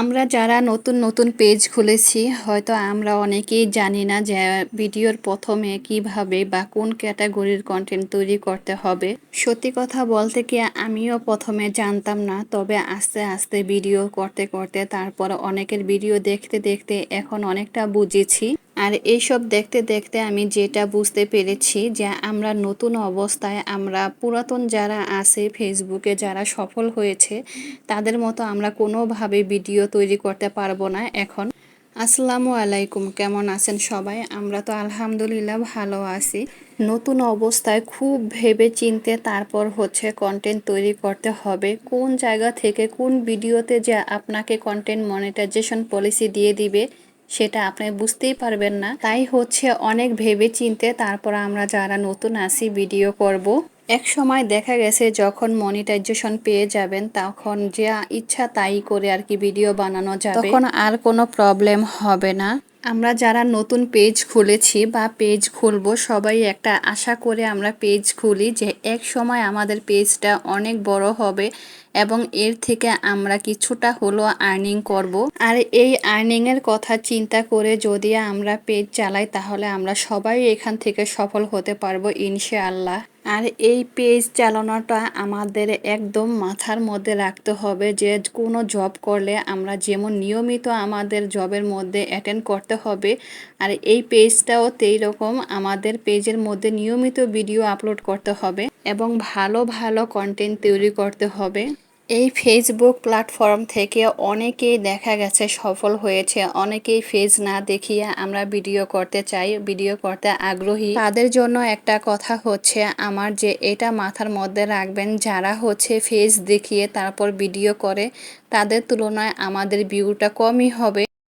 আমরা যারা নতুন নতুন পেজ খুলেছি, হয়তো আমরা অনেকেই জানি না যে ভিডিওর প্রথমে কীভাবে বা কোন ক্যাটাগরির কন্টেন্ট তৈরি করতে হবে। সত্যি কথা বলতে কি আমিও প্রথমে জানতাম না, তবে আস্তে আস্তে ভিডিও করতে করতে তারপর অনেকের ভিডিও দেখতে দেখতে এখন অনেকটা বুঝেছি। আর এইসব দেখতে দেখতে আমি যেটা বুঝতে পেরেছি যে আমরা নতুন অবস্থায় আমরা পুরাতন যারা আছে ফেসবুকে যারা সফল হয়েছে, তাদের মতো আমরা কোনোভাবে ভিডিও তৈরি করতে পারব না এখন। আসসালামু আলাইকুম, কেমন আছেন সবাই? আমরা তো আলহামদুলিল্লাহ ভালো আছি। নতুন অবস্থায় খুব ভেবে চিনতে তারপর হচ্ছে কন্টেন্ট তৈরি করতে হবে। কোন জায়গা থেকে কোন ভিডিওতে যে আপনাকে কন্টেন্ট মনিটাইজেশন পলিসি দিয়ে দিবে সেটা আপনি বুঝতেই পারবেন না। তাই হচ্ছে অনেক ভেবে চিনতে তারপর আমরা যারা নতুন আসি ভিডিও করব। এক সময় দেখা গেছে যখন মনিটাইজেশন পেয়ে যাবেন, তখন যা ইচ্ছা তাই করে আর কি ভিডিও বানানো যাবে। তখন আর কোনো প্রবলেম হবে না। আমরা যারা নতুন পেজ খুলেছি বা পেজ খুলবো, সবাই একটা আশা করে আমরা পেজ খুলি যে এক সময় আমাদের পেজটা অনেক বড় হবে এবং এর থেকে আমরা কিছুটা হলো আর্নিং করব। আর এই আর্নিংয়ের কথা চিন্তা করে যদি আমরা পেজ চালাই, তাহলে আমরা সবাই এখান থেকে সফল হতে পারব, ইনশাআল্লাহ। আর এই পেজ চালানোটা আমাদের একদম মাথার মধ্যে রাখতে হবে যে কোনো জব করলে আমরা যেমন নিয়মিত আমাদের জবের মধ্যে অ্যাটেন্ড করতে হবে, আর এই পেজটাও তেই রকম আমাদের পেজের মধ্যে নিয়মিত ভিডিও আপলোড করতে হবে এবং ভালো ভালো কন্টেন্ট তৈরি করতে হবে। এই ফেসবুক প্ল্যাটফর্ম থেকে অনেকেই দেখা গেছে সফল হয়েছে। অনেকেই ফেজ না দেখিয়ে আমরা ভিডিও করতে চাই ভিডিও করতে আগ্রহী। তাদের জন্য একটা কথা হচ্ছে, আমার যে এটা মাথার মধ্যে রাখবেন, যারা হচ্ছে ফেজ দেখিয়ে তারপর ভিডিও করে, তাদের তুলনায় আমাদের ভিউটা কমই হবে।